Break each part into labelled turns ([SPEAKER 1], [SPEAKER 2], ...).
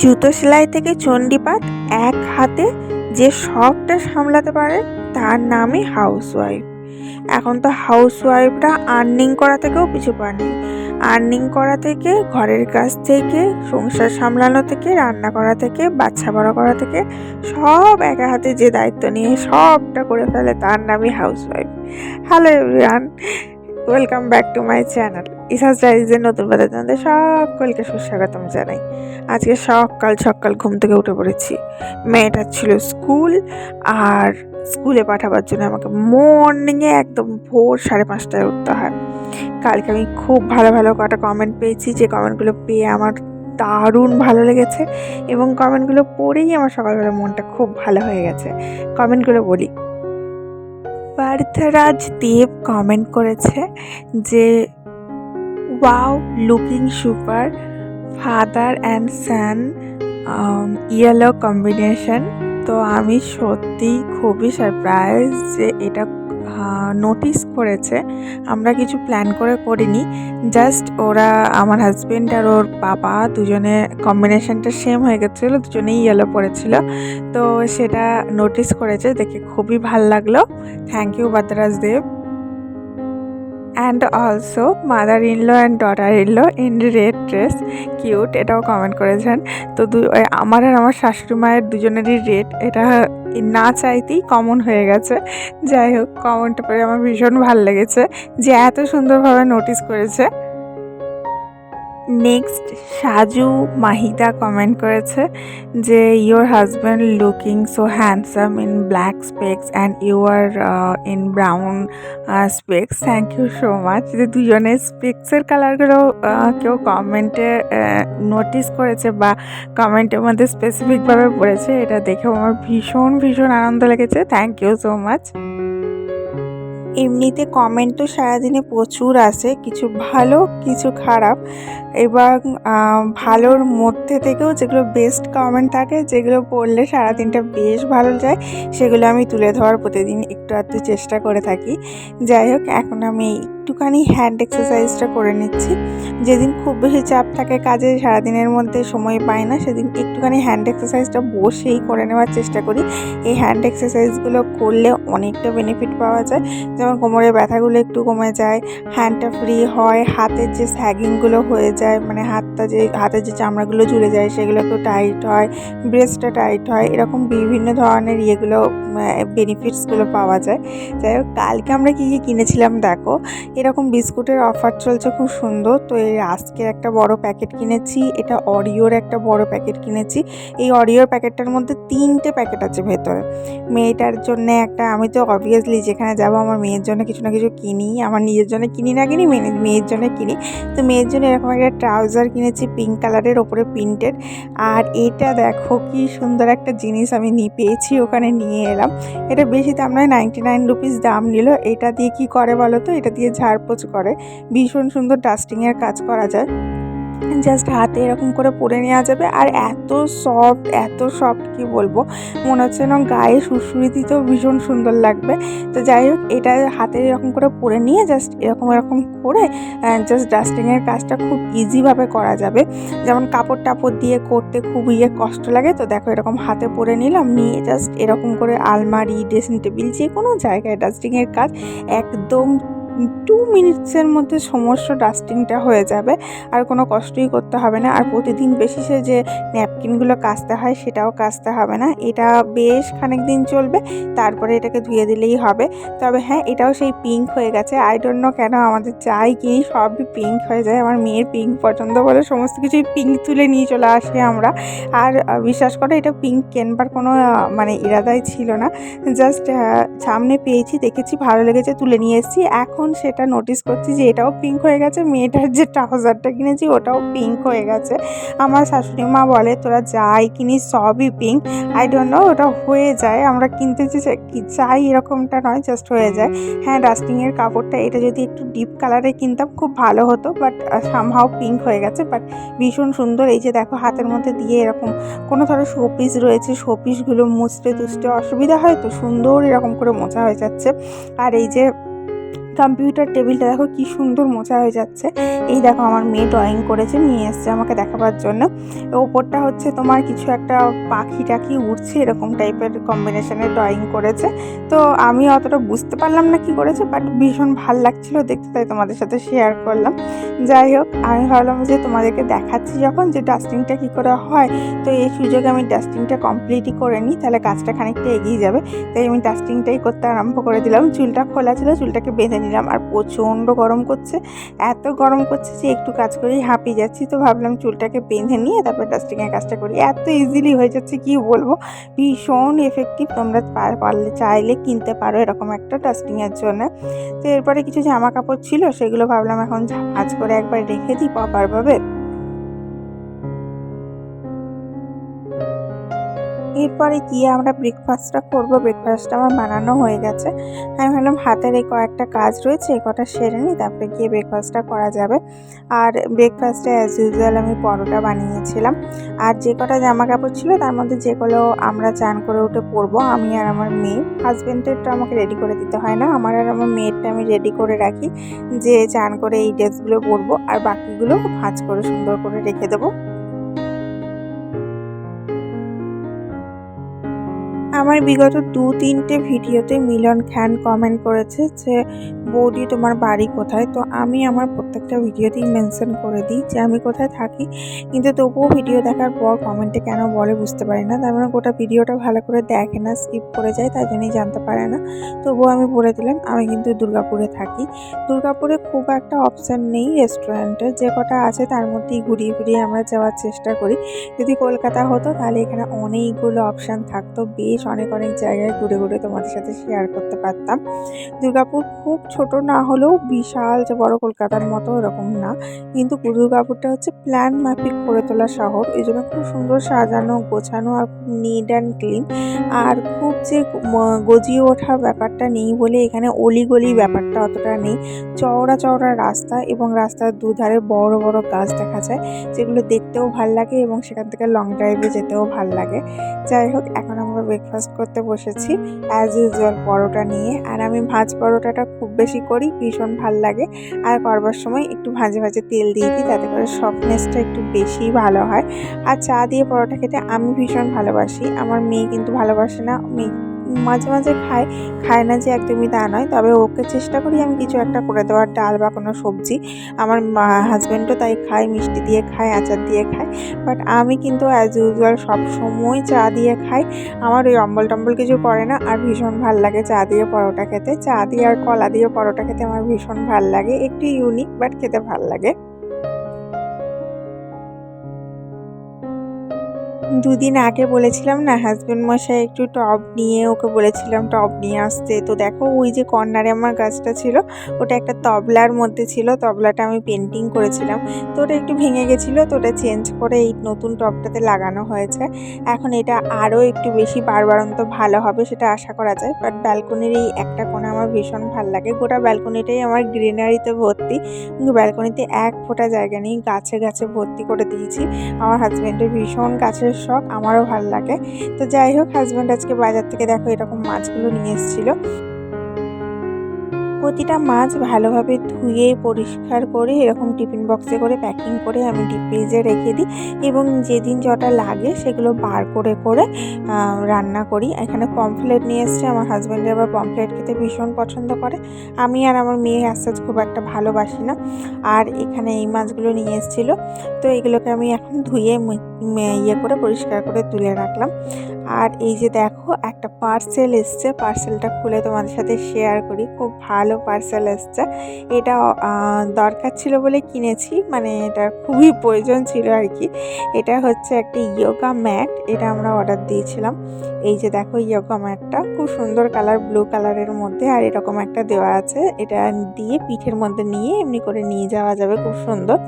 [SPEAKER 1] জুতো সেলাই থেকে চণ্ডীপাত এক হাতে যে সবটা সামলাতে পারে তার নামই হাউসওয়াইফ এখন তো হাউসওয়াইফরা আর্নিং করা থেকেও পিছু পায়নি আর্নিং করা থেকে, ঘরের কাজ থেকে, সংসার সামলানো থেকে, রান্না করা থেকে, বাচ্চা বড় করা থেকে, সব একা হাতে যে দায়িত্ব নিয়ে সবটা করে ফেলে তার নামই housewife hello everyone welcome back to my channel ইসাস ডাইজের নতুন পাতা তোমাদের সকলকে সুস্বাগতম জানাই। আজকে সকাল সকাল ঘুম থেকে উঠে পড়েছি। মেয়েটার ছিল স্কুল আর স্কুলে পাঠাবার জন্য আমাকে মর্নিংয়ে একদম ভোর সাড়ে পাঁচটায় উঠতে হয়। কালকে আমি খুব ভালো ভালো কটা কমেন্ট পেয়েছি, যে কমেন্টগুলো পেয়ে আমার দারুণ ভালো লেগেছে এবং কমেন্টগুলো পড়েই আমার সকালবেলা মনটা খুব ভালো হয়ে গেছে। কমেন্টগুলো বলি। পার্থরাজ দেব কমেন্ট করেছে যে wow looking super father and son yellow combination তো আমি সত্যি খুবই সারপ্রাইজ যে এটা নোটিস করেছে। আমরা কিছু প্ল্যান করে করিনি। জাস্ট ওরা, আমার হাজব্যান্ড আর ওর বাবা দুজনে কম্বিনেশনটা সেম হয়ে গেছিল, দুজনেই ইয়েলো পড়েছিল তো সেটা নোটিস করেছে, দেখে খুবই ভালো লাগল। Thank you Badraj Dev and also mother in law and daughter in law in red dress cute এটাও কমেন্ট করেছেন। তো দু আমার আর আমার শাশুড়ি মায়ের দুজনেরই রেড এটা না চাইতেই কমন হয়ে গেছে। যাই হোক কমনটা পরে আমার ভীষণ ভালো লেগেছে। যে এত সুন্দরভাবে নোটিস করেছে। নেক্সট সাজু মাহিদা কমেন্ট করেছে যে your husband looking so handsome in black specs and you are in brown specs thank you so much যে দুজনের স্পেক্সের কালারগুলো কেউ কমেন্টে নোটিস করেছে বা কমেন্টের মধ্যে স্পেসিফিকভাবে পড়েছে এটা দেখেও আমার ভীষণ ভীষণ আনন্দ লেগেছে। থ্যাংক ইউ সো মাচ এমনিতে কমেন্ট তো সারাদিনে প্রচুর আসে, কিছু ভালো, কিছু খারাপ। এবং ভালোর মধ্যে থেকেও যেগুলো বেস্ট কমেন্ট থাকে, যেগুলো পড়লে সারাদিনটা বেশ ভালো যায়, সেগুলো আমি তুলে ধরার প্রতিদিন একটু আধটু চেষ্টা করে থাকি। যাই হোক, এখন আমি একটুখানি হ্যান্ড এক্সারসাইজটা করে নিচ্ছি। যেদিন খুব বেশি চাপ থাকে, কাজে সারাদিনের মধ্যে সময় পাই না, সেদিন একটুখানি হ্যান্ড এক্সারসাইজটা বসেই করে নেওয়ার চেষ্টা করি। এই হ্যান্ড এক্সারসাইজগুলো করলে অনেকটা বেনিফিট পাওয়া যায়। যেমন কোমরের ব্যথাগুলো একটু কমে যায় হ্যান্ডটা ফ্রি হয়, হাতের যে স্যাগিংগুলো হয়ে যায় মানে হাতটা যে হাতের যে চামড়াগুলো ঝুলে যায় সেগুলো একটু টাইট হয় ব্রেস্টটা টাইট হয়, এরকম বিভিন্ন ধরনের ইয়েগুলো বেনিফিটসগুলো পাওয়া যায়। যাই হোক, কালকে আমরা কী কী কিনেছিলাম দেখো, এরকম বিস্কুটের অফার চলছে খুব সুন্দর। তো এই আজকে একটা বড় প্যাকেট কিনেছি, এটা অরিওর একটা বড় প্যাকেট কিনেছি। এই অরিওর প্যাকেটটার মধ্যে তিনটে প্যাকেট আছে ভেতরে। মেয়েটার জন্য একটা, আমি তো অবভিয়াসলি যেখানে যাব আমার মেয়ের জন্য কিছু না কিছু কিনি, আমার নিজের জন্য কিনি না কিনি মেয়ে মেয়ের জন্য কিনি। তো মেয়ের জন্য এরকম একটা ট্রাউজার কিনেছি পিঙ্ক কালারের ওপরে প্রিন্টেড। আর এটা দেখো কি সুন্দর একটা জিনিস আমি নিয়ে পেয়েছি, ওখানে নিয়ে এলাম। এটা বেশি দাম নয় নাইনটি নাইন রুপিস দাম নিল। এটা দিয়ে কি করে বলো তো? এটা দিয়ে ঝাড়পোছ করে। ভীষণ সুন্দর ডাস্টিংয়ের কাজ করা যায়। জাস্ট হাতে এরকম করে পরে নেওয়া যাবে। আর এত সফট এত সফট কি বলব? মনে হচ্ছে যেন গায়ে সুরসুরি দিতেও ভীষণ সুন্দর লাগবে। তো যাই হোক, এটা হাতে এরকম করে পরে নিয়ে জাস্ট এরকম এরকম করে জাস্ট ডাস্টিংয়ের কাজটা খুব ইজিভাবে করা যাবে। যেমন কাপড় টাপড় দিয়ে করতে খুব ইয়ে কষ্ট লাগে। তো দেখো এরকম হাতে পরে নিলাম, নিয়ে জাস্ট এরকম করে আলমারি ড্রেসিং টেবিল যে কোনো জায়গায় ডাস্টিংয়ের কাজ একদম টু মিনিটসের মধ্যে সমস্ত ডাস্টিংটা হয়ে যাবে। আর কোনো কষ্টই করতে হবে না। আর প্রতিদিন বেশি সে যে ন্যাপকিনগুলো কাচতে হয়, সেটাও কাচতে হবে না। এটা বেশ খানিক দিন চলবে, তারপরে এটাকে ধুয়ে দিলেই হবে। তবে হ্যাঁ এটাও সেই পিঙ্ক হয়ে গেছে। আই ডোন্ট নো কেন আমাদের চাই কি সবই পিঙ্ক হয়ে যায়। আমার মেয়ের পিঙ্ক পছন্দ বলে সমস্ত কিছুই পিঙ্ক তুলে নিয়ে চলে আসি আমরা। আর বিশ্বাস করে, এটা পিঙ্ক কেনবার কোনো মানে ইরাদাই ছিল না। জাস্ট সামনে পেয়েছি, দেখেছি, ভালো লেগেছে, তুলে নিয়ে এসেছি। এখন এখন সেটা নোটিস করছি যে এটাও পিঙ্ক হয়ে গেছে, মেয়েটার যে ট্রাউজারটা কিনেছি ওটাও পিঙ্ক হয়ে গেছে। আমার শাশুড়ি মা বলে, তোরা যাই কিনিস, সবই পিঙ্ক আই ডোন্ট নো ওটা হয়ে যায়, আমরা কিনতে যে চাই এরকমটা নয় জাস্ট হয়ে যায়। হ্যাঁ ডাস্টিংয়ের কাপড়টা এটা যদি একটু ডিপ কালারে কিনতাম খুব ভালো হতো বাট সামহাও পিঙ্ক হয়ে গেছে বাট ভীষণ সুন্দর। এই যে দেখো, হাতের মধ্যে দিয়ে এরকম কোনো ধরো শোপিস রয়েছে শোপিসগুলো মুছতে তুছতে অসুবিধা হয় তো সুন্দর এরকম করে মোছা হয়ে যাচ্ছে। আর এই যে কম্পিউটার টেবিলটা দেখো কি সুন্দর মোছা হয়ে যাচ্ছে। এই দেখো আমার মেয়ে ড্রয়িং করেছে, নিয়ে এসছে আমাকে দেখাবার জন্য। ওপরটা হচ্ছে তোমার কিছু একটা পাখি টাখি উঠছে এরকম টাইপের কম্বিনেশনের ড্রয়িং করেছে। তো আমি অতটা বুঝতে পারলাম না কি করেছে বাট ভীষণ ভালো লাগছিল দেখতে, তাই তোমাদের সাথে শেয়ার করলাম। যাই হোক, আমি ভাবলাম যে তোমাদেরকে দেখাচ্ছি যখন যে ডাস্টিংটা কী করে হয়। তো এই সুযোগে আমি ডাস্টিংটা কমপ্লিটই করে নিই, তাহলে কাজটা খানিকটা এগিয়ে যাবে। তাই আমি ডাস্টিংটাই করতে আরম্ভ করে দিলাম। চুলটা খোলা ছিল, চুলটাকে বেঁধে নিলাম। আর প্রচণ্ড গরম করছে, এত গরম করছে যে একটু কাজ করেই হাঁপিয়ে যাচ্ছি। তো ভাবলাম চুলটাকে বেঁধে নিয়ে তারপর ডাস্টিংয়ের কাজটা করি। এত ইজিলি হয়ে যাচ্ছে, কি বলব? ভীষণ এফেক্টিভ তোমরা পারলে, চাইলে কিনতে পারো এরকম একটা ডাস্টিংয়ের জন্য। তো এরপরে কিছু জামা কাপড় ছিল, সেগুলো ভাবলাম এখন ভাঁজ করে একবার রেখে দিই প্রপারভাবে এরপরে গিয়ে আমরা ব্রেকফাস্টটা করব। ব্রেকফাস্টটা আমার বানানো হয়ে গেছে। আমি ভাবলাম হাতের এই কয়েকটা কাজ রয়েছে, এই কটা সেরে নিই, তারপরে গিয়ে ব্রেকফাস্টটা করা যাবে। আর ব্রেকফাস্টে অ্যাজ ইউজুয়াল আমি পরোটা বানিয়েছিলাম। আর যে কটা জামা কাপড় ছিল, তার মধ্যে যেগুলো আমরা চান করে উঠে পরবো, আমি আর আমার মেয়ে। হাজব্যান্ডেরটা আমাকে রেডি করে দিতে হয় না, আমার আর আমার মেয়েরটা আমি রেডি করে রাখি যে চান করে এই ড্রেসগুলো পরবো, আর বাকিগুলো ভাঁজ করে সুন্দর করে রেখে দেবো। আমার বিগত দু, তিনটে ভিডিওতে মিলন খ্যান কমেন্ট করেছে যে, বৌদি, তোমার বাড়ি কোথায়? তো আমি আমার প্রত্যেকটা ভিডিওতেই মেনশন করে দিই যে, আমি কোথায় থাকি? কিন্তু তবুও ভিডিও দেখার পর কমেন্টে কেন বলে বুঝতে পারি না। তার মানে গোটা ভিডিওটা ভালো করে দেখে না স্কিপ করে যায়, তাই জন্যই জানতে পারে না। তবুও আমি বলে দিলাম, আমি কিন্তু দুর্গাপুরে থাকি। দুর্গাপুরে খুব একটা অপশান নেই রেস্টুরেন্টের যে কটা আছে তার মধ্যেই ঘুরিয়ে ফিরিয়ে আমরা যাওয়ার চেষ্টা করি। যদি কলকাতা হতো তাহলে এখানে অনেকগুলো অপশান থাকতো, বেশ অনেক অনেক জায়গায় ঘুরে ঘুরে তোমাদের সাথে শেয়ার করতে পারতাম। দুর্গাপুর খুব ছোট না হলেও বিশাল যে বড় কলকাতার মতো এরকম না। কিন্তু দুর্গাপুরটা হচ্ছে প্ল্যান মাফিক করে তোলা শহর। এই জন্য খুব সুন্দর সাজানো, গোছানো আর খুব নিট অ্যান্ড ক্লিন আর খুব যে গজিয়ে ওঠা ব্যাপারটা নেই বলে এখানে অলিগলি ব্যাপারটা অতটা নেই। চওড়া চওড়া রাস্তা এবং রাস্তার দুধারে বড় বড় গাছ দেখা যায়, যেগুলো দেখতেও ভালো লাগে এবং সেখান থেকে লং ড্রাইভে যেতেও ভালো লাগে। যাই হোক, এখন আমরা ব্রেকফাস্ট করতে বসেছি অ্যাজ ইউজুয়াল পরোটা নিয়ে। আর আমি ভাজ পরোটাটা খুব বেশি করি, ভীষণ ভালো লাগে। আর করবার সময় একটু ভাজে ভাজে তেল দিয়ে দিই, তাতে করে সফটনেসটা একটু বেশি ভালো হয়। আর চা দিয়ে পরোটা খেতে আমি ভীষণ ভালোবাসি। আমার মেয়ে কিন্তু ভালোবাসে না, মেয়ে মাঝে মাঝে খায় খায় না যে একদমই তা নয়। তবে ওকে চেষ্টা করি আমি কিছু একটা করে দেওয়ার, ডাল বা কোনো সবজি। আমার হাজব্যান্ডও তাই খায়, মিষ্টি দিয়ে খায়, আচার দিয়ে খায়। বাট আমি কিন্তু অ্যাজ ইউজুয়াল সব সময় চা দিয়ে খাই। আমার ওই অম্বল টম্বল কিছু করে না আর ভীষণ ভালো লাগে চা দিয়ে পরোটা খেতে। চা দিয়ে আর কলা দিয়ে পরোটা খেতে আমার ভীষণ ভালো লাগে। একটু ইউনিক বাট খেতে ভালো লাগে। দুদিন আগে বলেছিলাম না হাজব্যান্ড মশাই একটু টব নিয়ে ওকে বলেছিলাম টব নিয়ে আসতে। তো দেখো ওই যে কর্নারে আমার গাছটা ছিল, ওটা একটা তবলার মধ্যে ছিল, তবলাটা আমি পেন্টিং করেছিলাম। তো ওটা একটু ভেঙে গেছিল, তো ওটা চেঞ্জ করে এই নতুন টবটাতে লাগানো হয়েছে। এখন এটা আরও একটু বেশি বারবারন্ত ভালো হবে সেটা আশা করা যায় বাট ব্যালকনির এই একটা কোণা আমার ভীষণ ভালো লাগে। গোটা ব্যালকনিটাই আমার গ্রিনারিতে ভর্তি কিন্তু ব্যালকনিতে এক ফোঁটা জায়গা নেই, গাছে গাছে ভর্তি করে দিয়েছি। আমার হাজব্যান্ডের ভীষণ গাছের শখ, আমারও ভালো লাগে। তো যাই হোক হাজব্যান্ড আজকে বাজার থেকে দেখো এরকম মাছগুলো নিয়ে এসেছিল। প্রতিটা মাছ ভালোভাবে ধুয়ে, পরিষ্কার করে, এরকম টিফিন বক্সে করে, প্যাকিং করে আমি ডিপ ফ্রিজে রেখে দিই এবং যেদিন যটা লাগে সেগুলো বার করে করে রান্না করি। এখানে পমফ্লেট নিয়ে এসছে, আমার হাজব্যান্ডের আবার পমফ্লেট খেতে ভীষণ পছন্দ করে। আমি আর আমার মেয়ে আস্তে খুব একটা ভালোবাসি না। আর এখানে এই মাছগুলো নিয়ে এসেছিল। তো এগুলোকে আমি এখন ধুয়ে ইয়ে করে, পরিষ্কার করে তুলে রাখলাম। আর এই যে দেখো, একটা পার্সেল এসছে। পার্সেলটা খুলে তোমাদের সাথে শেয়ার করি। খুব ভালো পার্সেল এসছে। এটা দরকার ছিল বলে কিনেছি। মানে এটা খুবই প্রয়োজন ছিল আর কি। এটা হচ্ছে একটা ইয়োগা ম্যাট এটা আমরা অর্ডার দিয়েছিলাম। এই যে দেখো ইয়োগা ম্যাটটা খুব সুন্দর কালার ব্লু কালারের মধ্যে। আর এরকম একটা দেওয়া আছে। এটা দিয়ে পিঠের মধ্যে নিয়ে এমনি করে নিয়ে যাওয়া যাবে। খুব সুন্দর।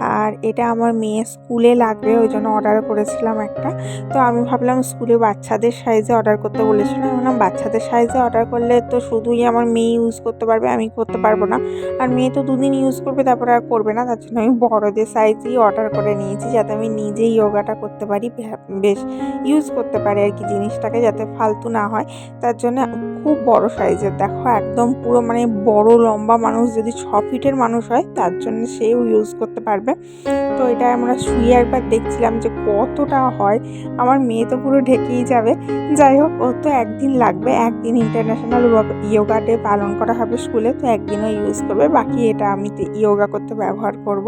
[SPEAKER 1] আর এটা আমার মেয়ে স্কুলে লাগবে। ওই জন্য অর্ডার করেছিলাম একটা। তো আমি ভাবলাম স্কুলে বাচ্চাদের সাইজে অর্ডার করতে বলেছিলো ভাবলাম বাচ্চাদের সাইজে অর্ডার করলে তো শুধুই আমার মেয়ে ইউজ করতে পারবে, আমি করতে পারব না। আর মেয়ে তো দুদিন ইউজ করবে, তারপরে আর করবে না। তার জন্য আমি বড়দের সাইজেই অর্ডার করে নিয়েছি যাতে আমি নিজেই যোগাটা করতে পারি। বেশ ইউজ করতে পারি আর কি জিনিসটাকে যাতে ফালতু না হয়। তার জন্য খুব বড় সাইজের দেখো, একদম পুরো মানে বড়, লম্বা মানুষ যদি ছ ফিটের মানুষ হয়, তার জন্য সেও ইউজ করতে পারবে। তো এটা আমরা শুয়ে একবার দেখছিলাম যে কতটা হয়। আমার মেয়ে তো পুরো ঢেকেই যাবে। যাই হোক ও তো একদিন লাগবে। একদিন ইন্টারন্যাশনাল ইয়োগা ডে পালন করা হবে স্কুলে তো একদিনও ইউজ করবে। বাকি এটা আমি ইয়োগা করতে ব্যবহার করব।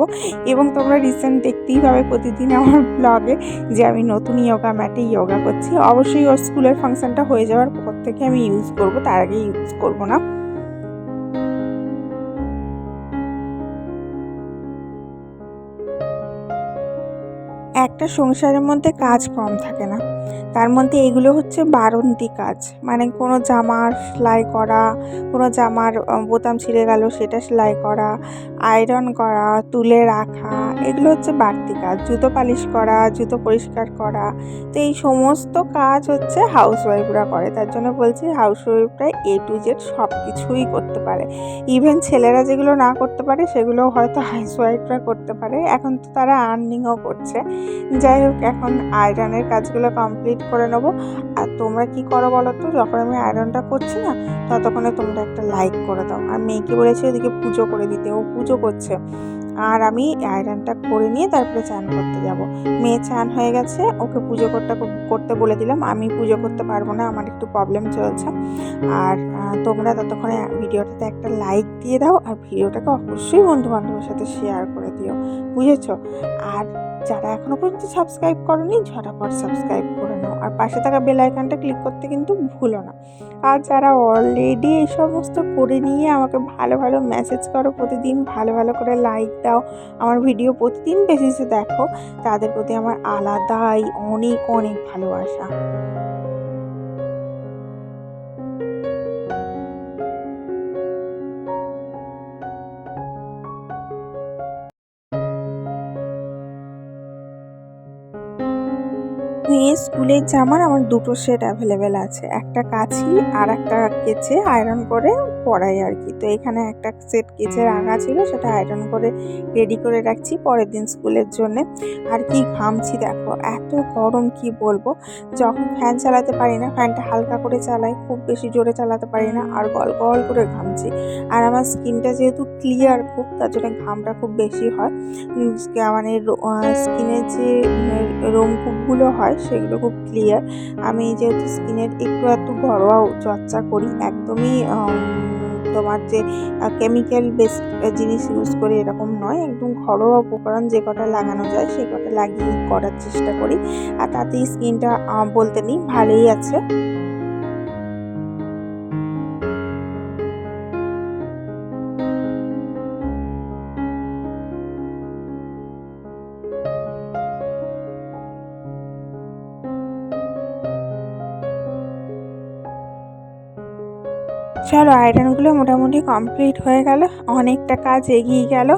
[SPEAKER 1] এবং তোমরা রিসেন্ট দেখতেই পাবে প্রতিদিন আমার ব্লগে যে আমি নতুন ইয়োগা ম্যাটে ইয়োগা করছি। অবশ্যই ওর স্কুলের ফাংশনটা হয়ে যাওয়ার পর থেকে আমি ইউজ করব। তার আগে ইউজ করব না। একটা সংসারের মধ্যে কাজ কম থাকে না। তার মধ্যে এগুলো হচ্ছে বারন্তি কাজ। মানে কোনো জামার সেলাই করা, কোনো জামার বোতাম ছিঁড়ে গেল সেটা সেলাই করা, আয়রন করা, তুলে রাখা, এগুলো হচ্ছে বাড়তি কাজ। জুতো পালিশ করা, জুতো পরিষ্কার করা। তো এই সমস্ত কাজ হচ্ছে হাউসওয়াইফরা করে। তার জন্য বলছি হাউসওয়াইফরা এ টু জেড সব কিছুই করতে পারে। ইভেন ছেলেরা যেগুলো না করতে পারে, সেগুলো হয়তো হাউসওয়াইফরা করতে পারে। এখন তো তারা আর্নিংও করছে। যাই হোক, এখন আয়রনের কাজগুলো কমপ্লিট করে নেব। আর তোমরা কি করো বলো তো? যখন আমি আয়রনটা করছি না, ততক্ষণে তোমরা একটা লাইক করে দাও। আর মেয়েকে বলেছি ওদিকে পুজো করে দিতে, ও পুজো করছে। আর আমি আয়রনটা করে নিয়ে তারপরে চান করতে যাব। মেয়ে চান হয়ে গেছে, ওকে পুজো করতে করতে বলে দিলাম। আমি পুজো করতে পারব না, আমার একটু প্রবলেম চলছে। আর তোমরা ততক্ষণে ভিডিওটাতে একটা লাইক দিয়ে দাও। আর ভিডিওটাকে অবশ্যই বন্ধু বান্ধবের সাথে শেয়ার করে দিও। বুঝেছ? আর যারা এখনও পর্যন্ত সাবস্ক্রাইব করেনি, ঝটাপট সাবস্ক্রাইব করে নাও। আর পাশে থাকা বেল আইকনটা ক্লিক করতে কিন্তু ভুলো না। আর যারা অলরেডি এই সমস্ত করে নিয়ে আমাকে ভালো ভালো মেসেজ করো, প্রতিদিন ভালো ভালো করে লাইক দাও, আমার ভিডিও প্রতিদিন বেসিসে দেখো, তাদের প্রতি আমার আলাদাই অনেক অনেক ভালোবাসা। মেয়ে স্কুলের জামার আমার দুটো সেট অ্যাভেলেবেল আছে। একটা কাছি আর একটা কেচে আয়রন করে পরাই আর কি। তো এখানে একটা সেট কেচে রাখা ছিল, সেটা আয়রন করে রেডি করে রাখছি পরের দিন স্কুলের জন্যে। আর কি ঘামছি দেখো, এত গরম কি বলব? যখন ফ্যান চালাতে পারি না ফ্যানটা হালকা করে চালাই, খুব বেশি জোরে চালাতে পারি না, আর গল গল করে ঘামছি। আর আমার স্কিনটা যেহেতু ক্লিয়ার খুব, তার জন্য ঘামটা খুব বেশি হয়। মানে স্কিনের যে রোমকূপগুলো হয় সেগুলো খুব ক্লিয়ার আমি যেহেতু স্কিনের একটু একটু ঘরোয়া চর্চা করি, একদমই তোমার যে কেমিক্যাল বেসড জিনিস ইউজ করে এরকম নয়। একদম ঘরোয়া উপকরণ যে কটা লাগানো যায়, সে কটা লাগিয়ে করার চেষ্টা করি। আর তাতেই স্কিনটা বলতে নেই, ভালোই আছে। চলো আয়রনগুলো মোটামুটি কমপ্লিট হয়ে গেল, অনেকটা কাজ এগিয়ে গেল।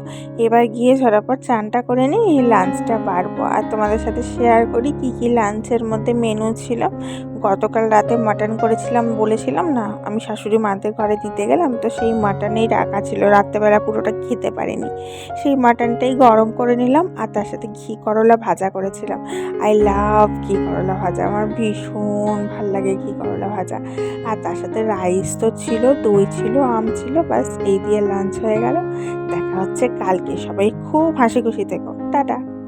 [SPEAKER 1] এবার গিয়ে ঝরাপর চানটা করে নিই, এই লাঞ্চটা পারব আর তোমাদের সাথে শেয়ার করি কি কি লাঞ্চের মধ্যে মেনু ছিল। গতকাল রাতে মাটন করেছিলাম বলেছিলাম না, আমি শাশুড়ি মাদের ঘরে দিতে গেলাম, তো সেই মাটনেই রাখা ছিল। রাত্রেবেলা পুরোটা খেতে পারিনি। সেই মাটনটাই গরম করে নিলাম আর তার সাথে ঘি করলা ভাজা করেছিলাম। আই লাভ ঘি করলা ভাজা, আমার ভীষণ ভালো লাগে ঘি করলা ভাজা। আর তার সাথে রাইস তো ছিল, দই ছিল, আম ছিল, ব্যাস এই দিয়ে লাঞ্চ হয়ে গেল। দেখা হচ্ছে কালকে, সবাই খুব হাসি খুশি থেকো। টাটা।